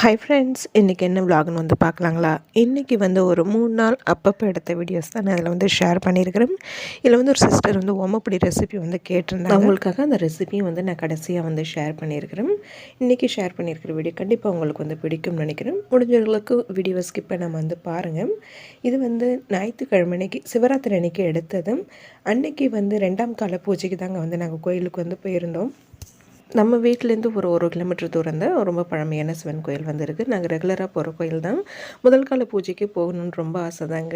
Hi friends இன்றைக்கி என்ன விலாகுன்னு வந்து பார்க்கலாங்களா? இன்றைக்கி வந்து ஒரு மூணு நாள் அப்பப்போ எடுத்த வீடியோஸ் தான் நான் அதில் வந்து ஷேர் பண்ணியிருக்கிறேன். இதில் வந்து ஒரு சிஸ்டர் வந்து ஓமப்படி ரெசிபி வந்து கேட்டிருந்தாங்க. அவங்களுக்காக அந்த ரெசிபியும் வந்து நான் கடைசியாக வந்து ஷேர் பண்ணியிருக்கிறேன். இன்றைக்கி ஷேர் பண்ணியிருக்கிற வீடியோ கண்டிப்பாக உங்களுக்கு வந்து பிடிக்கும்னு நினைக்கிறேன். முடிஞ்சவர்களுக்கு வீடியோ ஸ்கிப்பை நம்ம வந்து பாருங்கள் இது வந்து ஞாயிற்றுக்கிழமை அன்னைக்கு சிவராத்திரி அன்னைக்கு எடுத்ததும் அன்னைக்கு வந்து ரெண்டாம் கால பூஜைக்கு தாங்க வந்து நாங்கள் கோயிலுக்கு வந்து போயிருந்தோம். நம்ம வீட்டிலேருந்து ஒரு ஒரு கிலோமீட்டர் தூரம் தான் ரொம்ப பழமையான சிவன் கோயில் வந்து இருக்குது நாங்கள் ரெகுலராக போகிற கோயில் தான் முதல் கால பூஜைக்கு போகணுன்னு ரொம்ப ஆசை தாங்க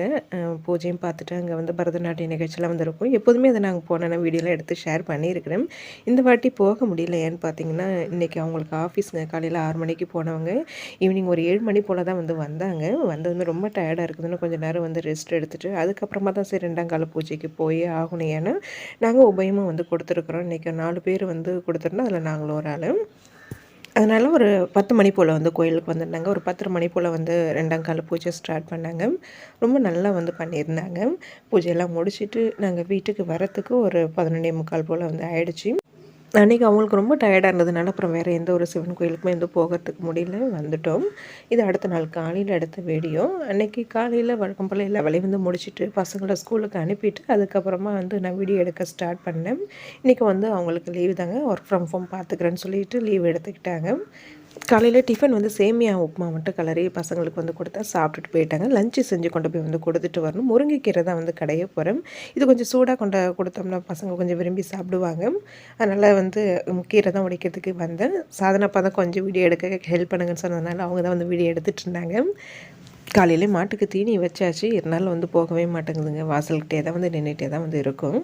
பூஜையும் பார்த்துட்டு அங்கே வந்து பரதநாட்டிய நிகழ்ச்சியெலாம் வந்திருக்கும். எப்போதுமே அதை நாங்கள் போன வீடியோலாம் எடுத்து ஷேர் பண்ணியிருக்கிறேன். இந்த வாட்டி போக முடியல ஏன்னு பார்த்தீங்கன்னா இன்றைக்கி அவங்களுக்கு ஆஃபீஸுங்க காலையில் ஆறு மணிக்கு போனவங்க. ஈவினிங் ஒரு ஏழு மணி போல் தான் வந்து வந்தாங்க. வந்ததுமே ரொம்ப டயர்டாக இருக்குதுன்னு கொஞ்சம் நேரம் வந்து ரெஸ்ட் எடுத்துகிட்டு அதுக்கப்புறமா தான் சரி ரெண்டாம் கால பூஜைக்கு போய் ஆகணும். ஏன்னா நாங்கள் உபயமும் வந்து கொடுத்துருக்குறோம். இன்றைக்கி நாலு பேர் வந்து கொடுத்துருந்தோம். அதில் நாங்களும் ஒரு ஆள். அதனால் ஒரு பத்து மணி போல் வந்து கோயிலுக்கு வந்திருந்தாங்க. ஒரு பத்தரை மணி போல் வந்து ரெண்டாம் கால பூஜை ஸ்டார்ட் பண்ணாங்க. ரொம்ப நல்லா வந்து பண்ணியிருந்தாங்க. பூஜையெல்லாம் முடிச்சுட்டு நாங்கள் வீட்டுக்கு வரத்துக்கு ஒரு பதினொன்றே முக்கால் போல் வந்து ஆயிடுச்சு. அன்றைக்கி அவங்களுக்கு ரொம்ப டயர்டாக இருந்ததுனால அப்புறம் வேறு எந்த ஒரு சிவன் கோயிலுக்குமே வந்து போகிறதுக்கு முடியல வந்துட்டோம். இது அடுத்த நாள் காலையில் எடுத்த வீடியோ அன்றைக்கி காலையில் வழக்கம் போல் எல்லா வேலையும் வந்து முடிச்சுட்டு பசங்களை ஸ்கூலுக்கு அனுப்பிட்டு அதுக்கப்புறமா வந்து நான் வீடியோ எடுக்க ஸ்டார்ட் பண்ணேன். இன்றைக்கி வந்து அவங்களுக்கு லீவு தாங்க ஒர்க் ஃப்ரம் ஹோம் பார்த்துக்கிறேன்னு சொல்லிட்டு லீவ் எடுத்துக்கிட்டாங்க. காலையில் டிஃபன் வந்து சேமியா உப்புமா மட்டும் கலரி பசங்களுக்கு வந்து கொடுத்தா சாப்பிட்டுட்டு போயிட்டாங்க. லஞ்சு செஞ்சு கொண்டு போய் வந்து கொடுத்துட்டு வரணும். முருங்கைக்கீரை தான் வந்து கடைய போகிறோம் இது கொஞ்சம் சூடாக கொண்ட கொடுத்தோம்னா பசங்க கொஞ்சம் விரும்பி சாப்பிடுவாங்க. அதனால் வந்து கீரை தான் உடைக்கிறதுக்கு வந்தேன். சாதனப்பா தான் கொஞ்சம் வீடியோ எடுக்க ஹெல்ப் பண்ணுங்கன்னு சொன்னதுனால அவங்க தான் வந்து வீடியோ எடுத்துகிட்டு இருந்தாங்க. காலையிலே மாட்டுக்கு தீனி வச்சாச்சு. இருந்தாலும் வந்து போகவே மாட்டேங்குதுங்க. வாசல்கிட்டே தான் வந்து நின்றுட்டே தான் வந்து இருக்கும்.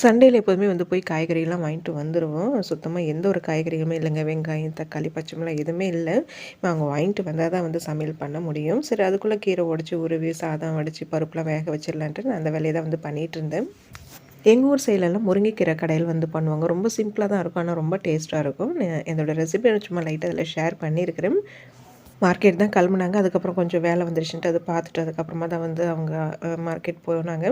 சண்டேல எப்போதுமே வந்து போய் காய்கறிலாம் வாங்கிட்டு வந்துடுவோம் சுத்தமாக எந்த ஒரு காய்கறிகளுமே இல்லைங்க. வெங்காயம் தக்காளி பச்சை எதுவுமே இல்லை. இப்போ அவங்க வாங்கிட்டு வந்தால் தான் வந்து சமையல் பண்ண முடியும். சரி அதுக்குள்ளே கீரை உடச்சி உருவி சாதம் வடித்து பருப்புலாம் வேக வச்சிடலான்ட்டு நான் அந்த வேலையை தான் வந்து பண்ணிகிட்டு இருந்தேன். எங்கள் ஊர் சைட்லலாம் முருங்கைக்கீரை கடையில் வந்து பண்ணுவாங்க. ரொம்ப சிம்பிளாக தான் இருக்கும். ஆனால் ரொம்ப டேஸ்ட்டாக இருக்கும். என்னோடய ரெசிபி சும்மா லைட்டாக அதில் ஷேர் பண்ணியிருக்கிறேன். மார்க்கெட் தான் கிளம்புனாங்க. அதுக்கப்புறம் கொஞ்சம் வேலை வந்துருச்சுன்ட்டு அதை பார்த்துட்டு அதுக்கப்புறமா தான் வந்து அவங்க மார்க்கெட் போனாங்க.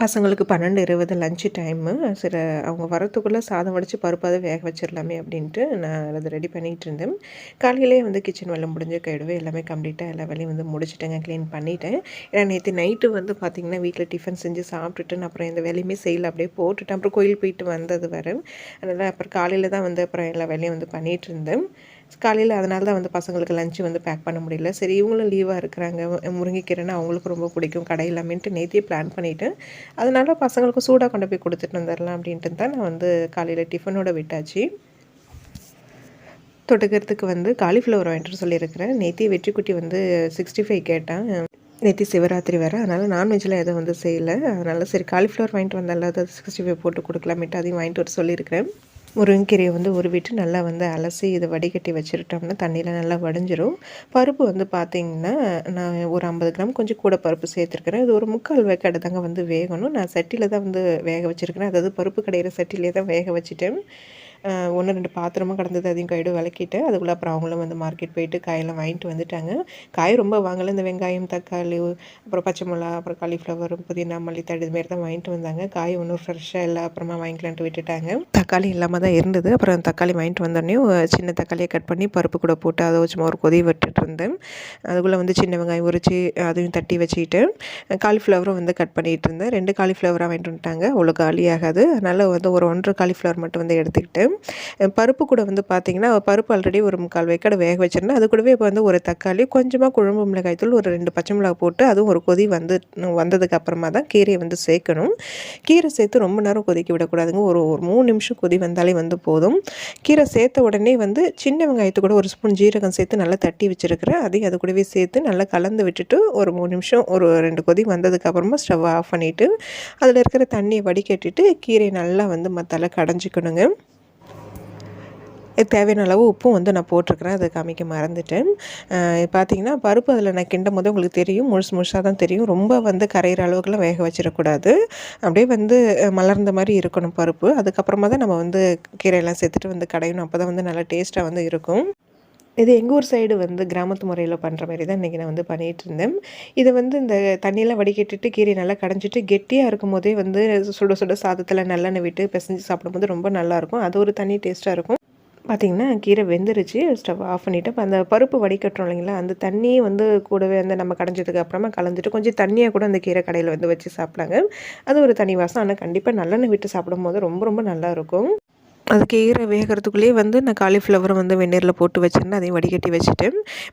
பசங்களுக்கு பன்னெண்டு இருபது லஞ்சு டைமு சரி அவங்க வரத்துக்குள்ளே சாதம் வடித்து பருப்பாக வேக வச்சிடலாமே அப்படின்ட்டு நான் அதை ரெடி பண்ணிகிட்டு இருந்தேன். காலையிலே வந்து கிச்சன் வேலை முடிஞ்சு கைடுவே எல்லாமே கம்ப்ளீட்டாக எல்லா வேலையும் வந்து முடிச்சிட்டேங்க க்ளீன் பண்ணிட்டேன். ஏன்னா நேற்று நைட்டு வந்து பார்த்திங்கன்னா வீட்டில் டிஃபன் செஞ்சு சாப்பிட்டுட்டு நான் அப்புறம் எந்த வேலையுமே செய்யல. அப்படியே போட்டுட்டேன். அப்புறம் கோயில் போயிட்டு வந்தது வரும் அதனால் அப்புறம் காலையில் தான் வந்து அப்புறம் எல்லா வேலையும் வந்து பண்ணிகிட்டு இருந்தேன். காலையில் அதனால தான் வந்து பசங்களுக்கு லஞ்சு வந்து பேக் பண்ண முடியல. சரி இவங்களும் லீவாக இருக்கிறாங்க. முருங்கைக்கீரைன்னா அவங்களுக்கு ரொம்ப பிடிக்கும். கடையிலாமேன்ட்டு நேத்தியே பிளான் பண்ணிவிட்டேன் அதனால பசங்களுக்கு சூடாக கொண்டு போய் கொடுத்துட்டு வந்துடலாம் அப்படின்ட்டு தான் நான் வந்து காலையில் டிஃபனோட விட்டாச்சு. தொட்டுக்கிறதுக்கு வந்து காலிஃப்ளவர் வாங்கிட்டு சொல்லியிருக்கிறேன். நேத்தி வெற்றிக்குட்டி வந்து சிக்ஸ்டி ஃபைவ் கேட்டேன். நேத்தி சிவராத்திரி வேறு. அதனால் நான்வெஜ்ஜில் எதுவும் வந்து செய்யலை. அதனால் சரி காலிஃப்ளவர் வாங்கிட்டு வந்தால அதை சிக்ஸ்டி ஃபைவ் போட்டு கொடுக்கலாமேட்டு அதையும் வாங்கிட்டு வர சொல்லியிருக்கிறேன். முருங்கைக்கீரையை வந்து உருவிட்டு நல்லா வந்து அலசி இதை வடிகட்டி வச்சுருட்டோம்னா தண்ணியில் நல்லா வடிஞ்சிரும். பருப்பு வந்து பார்த்திங்கன்னா நான் ஒரு ஐம்பது கிராம் கொஞ்சம் கூட பருப்பு சேர்த்துருக்கிறேன். இது ஒரு முக்கால் வேக்காடு தாங்க வந்து வேகணும். நான் சட்டியில் தான் வந்து வேக வச்சுருக்கிறேன். அதாவது பருப்பு கடையிற சட்டிலே தான் வேக வச்சுட்டேன். ஒன்று ரெண்டு பாத்திரமும் கிடந்தது அதையும் கைடு விளக்கிட்டு அதுக்குள்ளே அப்புறம் அவங்களும் வந்து மார்க்கெட் போயிட்டு காயெல்லாம் வாங்கிட்டு வந்துட்டாங்க. காய் ரொம்ப வாங்கலை இந்த வெங்காயம் தக்காளி அப்புறம் பச்சை மிளகா அப்புறம் காலிஃப்ளவர் புதினா மல்லித்தாடு இதுமாரி தான் வாங்கிட்டு வந்தாங்க. காய் ஒன்றும் ஃப்ரெஷ்ஷாக இல்லை அப்புறமா வாங்கிக்கலான்ட்டு விட்டுட்டாங்க. தக்காளி இல்லாமல் தான் இருந்தது. அப்புறம் தக்காளி வாங்கிட்டு வந்தோடனே சின்ன தக்காளியை கட் பண்ணி பருப்பு கூட போட்டு அதை சும்மா ஒரு கொதி விட்டுட்டு இருந்தேன். அதுக்குள்ளே வந்து சின்ன வெங்காயம் உரிச்சு அதையும் தட்டி வச்சுக்கிட்டு காலிஃப்ளவரும் வந்து கட் பண்ணிகிட்டு இருந்தேன். ரெண்டு காலிஃப்ளவராக வாங்கிட்டு வந்துட்டாங்க. அவ்வளோ காலி ஆகாது அதனால் வந்து ஒரு ஒன்றரை காலிஃப்ளவர் மட்டும் வந்து எடுத்துக்கிட்டு பருப்பு கூட வந்து பார்த்திங்கன்னா பருப்பு ஆல்ரெடி ஒரு முக்கால் வைக்கடை வேக வச்சிருந்தேன். அது கூடவே இப்போ வந்து ஒரு தக்காளி கொஞ்சமாக குழம்பு மிளகாய் தூள் ஒரு ரெண்டு பச்சை மிளகாய் போட்டு அதுவும் ஒரு கொதி வந்து வந்ததுக்கு அப்புறமா தான் கீரையை வந்து சேர்க்கணும். கீரை சேர்த்து ரொம்ப நேரம் கொதிக்க விடக்கூடாதுங்க. ஒரு ஒரு மூணு நிமிஷம் கொதி வந்தாலே வந்து போதும். கீரை சேர்த்த உடனே வந்து சின்ன வெங்காயத்து கூட ஒரு ஸ்பூன் ஜீரகம் சேர்த்து நல்லா தட்டி வச்சுருக்கிறேன். அதையும் அது கூடவே சேர்த்து நல்லா கலந்து விட்டுட்டு ஒரு மூணு நிமிஷம் ஒரு ரெண்டு கொதி வந்ததுக்கு அப்புறமா ஸ்டவ் ஆஃப் பண்ணிவிட்டு அதில் இருக்கிற தண்ணியை வடிகட்டிட்டு கீரையை நல்லா வந்து மத்தால கடைஞ்சிக்கணுங்க. தேவையான அளவு உப்பும் வந்து நான் போட்டிருக்கிறேன். அதை காமிக்க மறந்துட்டேன். பார்த்தீங்கன்னா பருப்பு அதில் நான் கிண்டும் போது உங்களுக்கு தெரியும். முழுசு முழுசாக தான் தெரியும். ரொம்ப வந்து கரையிற அளவுக்குலாம் வேக வச்சிடக்கூடாது. அப்படியே வந்து மலர்ந்த மாதிரி இருக்கணும் பருப்பு. அதுக்கப்புறமா தான் நம்ம வந்து கீரையெல்லாம் சேர்த்துட்டு வந்து கடையணும். அப்போ தான் வந்து நல்லா டேஸ்ட்டாக வந்து இருக்கும். இது எங்கள் ஊர் சைடு வந்து கிராமத்து முறையில் பண்ணுற மாதிரி தான் இன்றைக்கி நான் வந்து பண்ணிகிட்டு இருந்தேன். இதை வந்து இந்த தண்ணியெல்லாம் வடிகட்டிட்டு கீரை நல்லா கடைஞ்சிட்டு கெட்டியாக இருக்கும் போதே வந்து சுட சுட சாதத்தில் நல்லெண்ணெய் விட்டு பிசைஞ்சு சாப்பிடும்போது ரொம்ப நல்லாயிருக்கும் அது ஒரு தனி டேஸ்ட்டாக இருக்கும். பார்த்திங்கன்னா கீரை வெந்துருச்சு ஸ்டவ் ஆஃப் பண்ணிவிட்டு இப்போ அந்த பருப்பு வடிகட்டுறோம் இல்லைங்களா அந்த தண்ணியை வந்து கூடவே வந்து நம்ம கடைஞ்சதுக்கு அப்புறமா கலந்துட்டு கொஞ்சம் தண்ணியாக கூட அந்த கீரை கடையில் வந்து வச்சு சாப்பிட்லாங்க. அது ஒரு தனி வாசம். ஆனால் கண்டிப்பாக நல்லெண்ணெய் விட்டு சாப்பிடும்போது ரொம்ப ரொம்ப நல்லாயிருக்கும் அது கீரை வேகிறதுக்குள்ளேயே வந்து நான் காலிஃப்ளவரை வந்து வெந்நீரில் போட்டு வச்சுருந்தேன். அதையும் வடிகட்டி வச்சுட்டு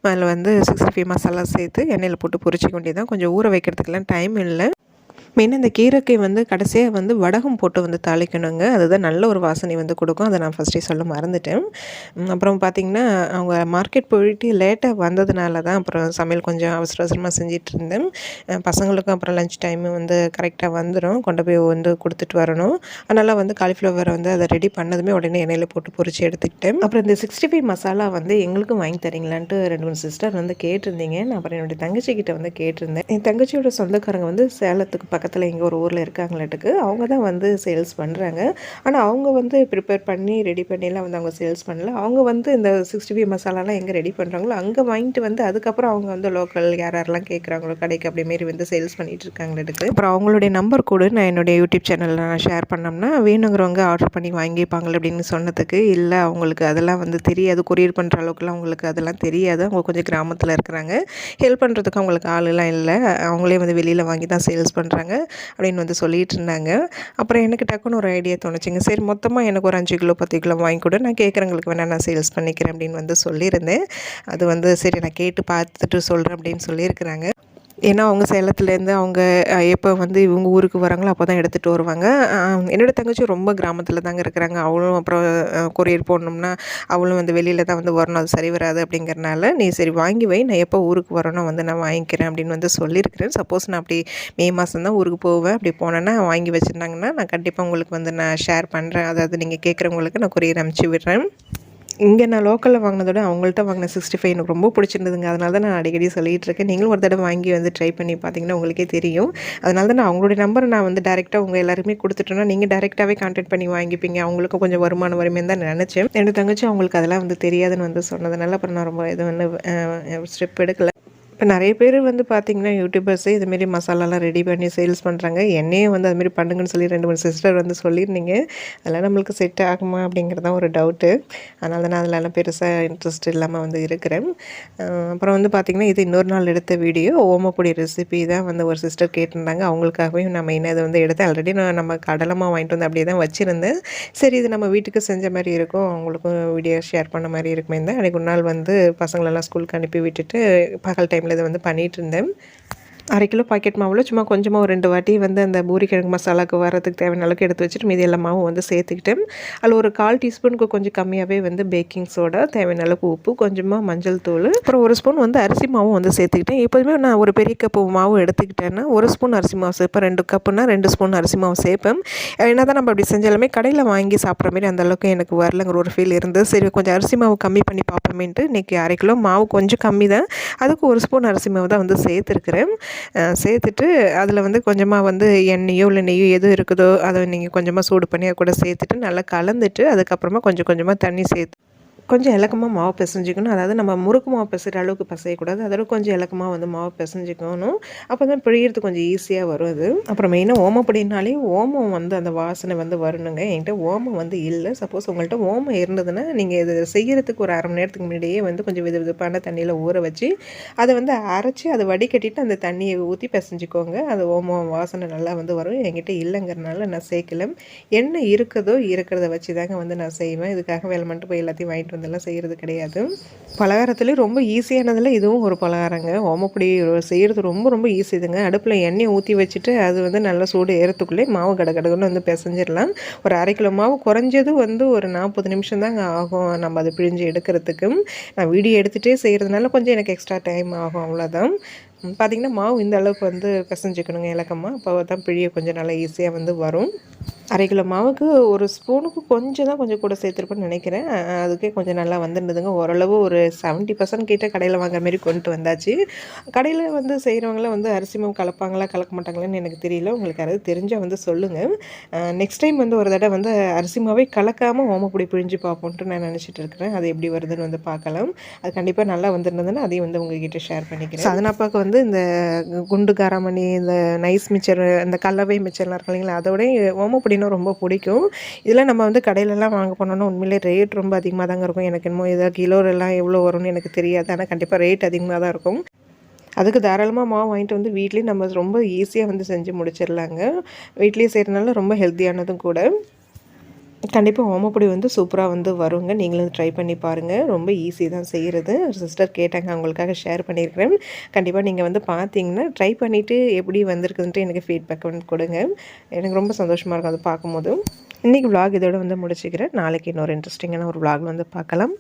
அதில் வந்து சிக்ஸ்டி ஃபைவ் மசாலா சேர்த்து எண்ணெயில் போட்டு பொறிச்சு கொண்டே தான் கொஞ்சம் ஊற வைக்கிறதுக்கெல்லாம் டைம் இல்லை. மெயினாக இந்த கீரைக்கை வந்து கடைசியாக வந்து வடகம் போட்டு வந்து தாளிக்கணுங்க. அதுதான் நல்ல ஒரு வாசனை வந்து கொடுக்கும். அதை நான் ஃபஸ்ட்டே சொல்ல மறந்துட்டேன். அப்புறம் பார்த்திங்கன்னா அவங்க மார்க்கெட் போயிட்டு லேட்டாக வந்ததுனால தான் அப்புறம் சமையல் கொஞ்சம் அவசர அவசரமாக செஞ்சிட்டு இருந்தேன். பசங்களுக்கும் அப்புறம் லஞ்ச் டைம் வந்து கரெக்டாக வந்துடும் கொண்டு போய் வந்து கொடுத்துட்டு வரணும். அதனால் வந்து காலிஃப்ளவரை வந்து அதை ரெடி பண்ணதுமே உடனே எண்ணெயில் போட்டு பொறிச்சு எடுத்துக்கிட்டேன். அப்புறம் இந்த சிக்ஸ்டி ஃபைவ் மசாலா வந்து எங்களுக்கும் வாங்கி தரீங்களான்ட்டு ரெண்டு மூணு சிஸ்டர் வந்து கேட்டிருந்தீங்க. நான் அப்புறம் என்னுடைய தங்கச்சிக்கிட்ட வந்து கேட்டிருந்தேன். என் தங்கச்சியோட சொந்தக்காரங்க வந்து சேலத்துக்கு பக்கத்தில் இங்கே ஒரு ஊரில் இருக்காங்களாட்டுக்கு அவங்க தான் வந்து சேல்ஸ் பண்ணுறாங்க ஆனால் அவங்க வந்து ப்ரிப்பேர் பண்ணி ரெடி பண்ணிலாம் வந்து அவங்க சேல்ஸ் பண்ணல. அவங்க வந்து இந்த சிக்ஸ்டி ஃபைவ் மசாலாலாம் எங்கே ரெடி பண்ணுறாங்களோ அங்கே வாங்கிட்டு வந்து அதுக்கப்புறம் அவங்க வந்து லோக்கல் யார் யாரெல்லாம் கேட்குறாங்களோ கடைக்கு அப்படிமாரி வந்து சேல்ஸ் பண்ணிகிட்டு இருக்காங்களாட்டுக்கு. அப்புறம் அவங்களுடைய நம்பர் கூட. நான் என்னுடைய யூடியூப் சேனலில் நான் ஷேர் பண்ணோம்னா வேணுங்கிறவங்க ஆர்டர் பண்ணி வாங்கிப்பாங்க அப்படின்னு சொன்னதுக்கு இல்லை அவங்களுக்கு அதெல்லாம் வந்து தெரியாது. கொரியர் பண்ணுற அளவுக்குலாம் அவங்களுக்கு அதெல்லாம் தெரியாது. அவங்க கொஞ்சம் கிராமத்தில் இருக்கிறாங்க. ஹெல்ப் பண்ணுறதுக்கு அவங்களுக்கு ஆளுலாம் இல்லை. அவங்களே வந்து வெளியில் வாங்கி தான் சேல்ஸ் பண்ணுறாங்க அப்படின்னு வந்து சொல்லிகிட்டு இருந்தாங்க அப்புறம் எனக்கு டக்குன்னு ஒரு ஐடியா தோணுச்சுங்க. சரி மொத்தமாக எனக்கு ஒரு அஞ்சு கிலோ பத்து கிலோ வாங்கி கொடு. நான் கேட்குறவங்களுக்கு வேணால் நான் சேல்ஸ் பண்ணிக்கிறேன் அப்படின்னு வந்து சொல்லியிருந்தேன். அது வந்து சரி நான் கேட்டு பார்த்துட்டு சொல்கிறேன் அப்படின்னு சொல்லியிருக்கிறாங்க. ஏன்னா அவங்க சேலத்துலேருந்து அவங்க எப்போ வந்து இவங்க ஊருக்கு வராங்களோ அப்போ தான் எடுத்துகிட்டு வருவாங்க. என்னோடய தங்கச்சி ரொம்ப கிராமத்தில் தாங்க இருக்கிறாங்க. அவளும் அப்புறம் கொரியர் போடணும்னா அவளும் வந்து வெளியில் தான் வந்து வரணும். அது சரி வராது அப்படிங்கிறனால நீ சரி வாங்கி வை. நான் எப்போ ஊருக்கு வரணும் வந்து நான் வாங்கிக்கிறேன் அப்படின்னு வந்து சொல்லியிருக்கிறேன். சப்போஸ் நான் அப்படி மே மாதம் தான் ஊருக்கு போவேன். அப்படி போனேன்னா வாங்கி வச்சுருந்தாங்கன்னா நான் கண்டிப்பாக உங்களுக்கு வந்து நான் ஷேர் பண்ணுறேன் அதாவது நீங்கள் கேட்குறவங்களுக்கு நான் கொரியர் அனுப்பிச்சி விடுறேன். இங்கே நான் லோக்கலில் வாங்கினதோட அவங்கள்ட்ட வாங்கின சிக்ஸ்டி ஃபைவ் எனக்கு ரொம்ப பிடிச்சிருந்ததுங்க. அதனால தான் நான் அடிக்கடி சொல்லிகிட்டு இருக்கேன் நீங்களும் ஒரு தடவை வாங்கி வந்து ட்ரை பண்ணி பார்த்தீங்கன்னா உங்களுக்கே தெரியும். அதனால தான் நான் அவங்களுடைய நம்பரை நான் வந்து டேரெக்டாக உங்கள் எல்லாருமே கொடுத்துட்டோன்னா நீங்கள் டேரெக்டாகவே கான்டாக்ட் பண்ணி வாங்கிப்பீங்க. அவங்களுக்கும் கொஞ்சம் வருமானம் வருமே தான் நினச்சேன். என்னோட தங்கச்சி அவங்களுக்கு அதெல்லாம் வந்து தெரியாதுன்னு வந்து சொன்னதுனால அப்புறம் நான் ரொம்ப இது வந்து ஸ்டெப் எடுக்கலை. இப்போ நிறைய பேர் வந்து பார்த்திங்கன்னா யூடியூபர்ஸே இதுமாரி மசாலாலாம் ரெடி பண்ணி சேல்ஸ் பண்ணுறாங்க என்னையும் வந்து அதுமாரி பண்ணுங்கன்னு சொல்லி ரெண்டு மூணு சிஸ்டர் வந்து சொல்லியிருந்தீங்க. அதெல்லாம் நம்மளுக்கு செட் ஆகுமா அப்படிங்கிறது தான் ஒரு டவுட்டு அதனால தான் நான் அதிலலாம் பெருசாக இன்ட்ரெஸ்ட் இல்லாமல் வந்து இருக்கிறேன். அப்புறம் வந்து பார்த்திங்கன்னா இது இன்னொரு நாள் எடுத்த வீடியோ ஓமப்பொடி ரெசிபி தான் வந்து ஒரு சிஸ்டர் கேட்டிருந்தாங்க. அவங்களுக்காகவே நம்ம என்ன இதை வந்து எடுத்து ஆல்ரெடி நான் நம்ம கடலமாக வாங்கிட்டு வந்து அப்படியே தான் வச்சுருந்தேன். சரி இது நம்ம வீட்டுக்கு செஞ்ச மாதிரி இருக்கும். அவங்களுக்கும் வீடியோ ஷேர் பண்ண மாதிரி இருக்குமே தான். அன்றைக்கு ஒரு நாள் வந்து பசங்களெல்லாம் ஸ்கூலுக்கு அனுப்பி விட்டுட்டு பகல் டைம் டைமில் இதை வந்து பண்ணிகிட்டு இருந்தேன். அரை கிலோ பாக்கெட் மாவில் சும்மா கொஞ்சமாக ஒரு ரெண்டு வாட்டி வந்து அந்த பூரி கிழங்கு மசாலாவுக்கு வரதுக்கு தேவையான அளவுக்கு எடுத்து வச்சுட்டு மீதி எல்லா மாவும் வந்து சேர்த்துக்கிட்டேன் அதில் ஒரு கால் டீஸ்பூனுக்கு கொஞ்சம் கம்மியாகவே வந்து பேக்கிங் சோடா தேவையான அளவுக்கு உப்பு கொஞ்சமாக மஞ்சள் தூள் அப்புறம் ஒரு ஸ்பூன் வந்து அரிசி மாவும் வந்து சேர்த்துக்கிட்டேன். எப்போதுமே நான் ஒரு பெரிய கப்பு மாவு எடுத்துக்கிட்டேன்னா ஒரு ஸ்பூன் அரிசி மாவு சேர்ப்பேன் ரெண்டு கப்புனா ரெண்டு ஸ்பூன் அரிசி மாவு சேர்ப்பேன். என்ன தான் நம்ம அப்படி செஞ்சாலுமே கடையில் வாங்கி சாப்பிட்ற மாதிரி அந்த அளவுக்கு எனக்கு வரலங்கிற ஒரு ஃபீல் இருந்து சரி கொஞ்சம் அரிசி மாவு கம்மி பண்ணி பார்ப்போமேன்ட்டு இன்றைக்கி அரை கிலோ மாவு கொஞ்சம் கம்மி தான். அதுக்கு ஒரு ஸ்பூன் அரிசி மாவு தான் வந்து சேர்த்துருக்குறேன். சேர்த்துட்டு அதில் வந்து கொஞ்சமாக வந்து எண்ணெயோ இல்லை நெய்யோ எது இருக்குதோ அதை நீங்கள் கொஞ்சமாக சூடு பண்ணி அதை கூட சேர்த்துட்டு நல்லா கலந்துட்டு அதுக்கப்புறமா கொஞ்சம் கொஞ்சமாக தண்ணி சேர்த்து கொஞ்சம் இலக்கமாக மாவு பிசைஞ்சிக்கணும். அதாவது நம்ம முறுக்கு மாவு பிசைகிற அளவுக்கு பிசையக்கூடாது. அதோட கொஞ்சம் இலக்கமாக வந்து மாவு பிசைஞ்சிக்கணும். அப்போ தான் பிழியறது கொஞ்சம் ஈஸியாக வரும் அது. அப்புறம் மெயினாக ஓமப்படினாலே ஓமம் வந்து அந்த வாசனை வந்து வரணுங்க. என்கிட்ட ஓமம் வந்து இல்லை. சப்போஸ் உங்கள்கிட்ட ஓமம் இருந்ததுன்னா நீங்கள் இது செய்கிறதுக்கு ஒரு அரை மணி நேரத்துக்கு முன்னாடியே வந்து கொஞ்சம் வித விதப்பான தண்ணியில் ஊற வச்சு அதை வந்து அரைச்சி அதை வடிகட்டிட்டு அந்த தண்ணியை ஊற்றி பிசைஞ்சிக்கோங்க. அது ஓமம் வாசனை நல்லா வந்து வரும். என்கிட்ட இல்லைங்கிறனால நான் சேர்க்கல. என்ன இருக்குதோ இருக்கிறத வச்சு தாங்க வந்து நான் செய்வேன். இதுக்காக வேலை மட்டும் போய் எல்லாத்தையும் வாங்கிட்டு இதெல்லாம் செய்கிறது கிடையாது. பலகாரத்துலேயும் ரொம்ப ஈஸியானதில் இதுவும் ஒரு பலகாரங்க. ஓமப்பொடி செய்கிறது ரொம்ப ரொம்ப ஈஸி இதுங்க. அடுப்பில் எண்ணெய் ஊற்றி வச்சுட்டு அது வந்து நல்லா சூடு ஏறத்துக்குள்ளே மாவு கட கடகுன்னு வந்து பிசைஞ்சிடலாம். ஒரு அரை கிலோ மாவு குறைஞ்சது வந்து ஒரு நாற்பது நிமிஷம் தாங்க ஆகும். நம்ம அதை பிழிஞ்சு எடுக்கிறதுக்கு. நான் வீடியோ எடுத்துகிட்டே செய்கிறதுனால கொஞ்சம் எனக்கு எக்ஸ்ட்ரா டைம் ஆகும். அவ்வளோதான் பார்த்திங்கன்னா மாவு இந்த அளவுக்கு வந்து பிசைஞ்சிக்கணுங்க இலக்கமாக அப்போ தான் பிழிய கொஞ்சம் நல்லா ஈஸியாக வந்து வரும். அரை கிலோ மாவுக்கு ஒரு ஸ்பூனுக்கு கொஞ்சம் தான் கொஞ்சம் கூட சேர்த்துருப்பேன்னு நினைக்கிறேன். அதுக்கே கொஞ்சம் நல்லா வந்துருந்ததுங்க. ஓரளவு ஒரு செவன்ட்டி பர்சன்ட் கிட்டே கடையில் வாங்குற மாரி கொண்டு வந்தாச்சு. கடையில் வந்து செய்கிறவங்களாம் வந்து அரிசி மாவு கலப்பாங்களா கலக்க மாட்டாங்களான்னு எனக்கு தெரியல. உங்களுக்கு யாராவது தெரிஞ்சால் வந்து சொல்லுங்கள் நெக்ஸ்ட் டைம் வந்து ஒரு தடவை வந்து அரிசி மாவே கலக்காமல் ஓமப்பொடி பிழிஞ்சு பார்ப்போன்ட்டு நான் நினச்சிட்டு இருக்கிறேன். அது எப்படி வருதுன்னு வந்து பார்க்கலாம். அது கண்டிப்பாக நல்லா வந்துருந்ததுன்னா அதையும் வந்து உங்ககிட்ட ஷேர் பண்ணிக்கிறேன். சதனாப்பாவுக்கு வந்து வந்து இந்த குண்டு காராமணி இந்த நைஸ் மிச்சர் இந்த கல்லவை மிச்சர்லாம் இருக்கு இல்லைங்களா? அதோட ஓமப்பொடினா ரொம்ப பிடிக்கும். இதெல்லாம் நம்ம வந்து கடையிலலாம் வாங்க போனோம்னா உண்மையிலே ரேட் ரொம்ப அதிகமாக தாங்க இருக்கும். எனக்கு என்னமோ இதாக கிலோரெல்லாம் எவ்வளோ வரும்னு எனக்கு தெரியாது. ஆனால் கண்டிப்பாக ரேட் அதிகமாக தான் இருக்கும். அதுக்கு தாராளமாக மாவு வாங்கிட்டு வந்து வீட்லேயும் நம்ம ரொம்ப ஈஸியாக வந்து செஞ்சு முடிச்சிடலாங்க. வீட்லேயே செய்கிறதுனால ரொம்ப ஹெல்த்தியானதும் கூட. கண்டிப்பாக ஓமப்பொடி வந்து சூப்பராக வந்து வருங்க. நீங்களும் ட்ரை பண்ணி பாருங்கள் ரொம்ப ஈஸி தான் செய்கிறது சிஸ்டர் கேட்டாங்க அவங்களுக்காக ஷேர் பண்ணியிருக்கிறேன் கண்டிப்பாக நீங்கள் வந்து பார்த்தீங்கன்னா ட்ரை பண்ணிவிட்டு எப்படி வந்திருக்குதுன்ட்டு எனக்கு ஃபீட்பேக் வந்து கொடுங்க. எனக்கு ரொம்ப சந்தோஷமாக இருக்கும் அது பார்க்கும்போது. இன்றைக்கி விலாக் இதோட வந்து முடிச்சுக்கிறேன். நாளைக்கு இன்னொரு இன்ட்ரெஸ்டிங்கான ஒரு விலாக் வந்து பார்க்கலாம்.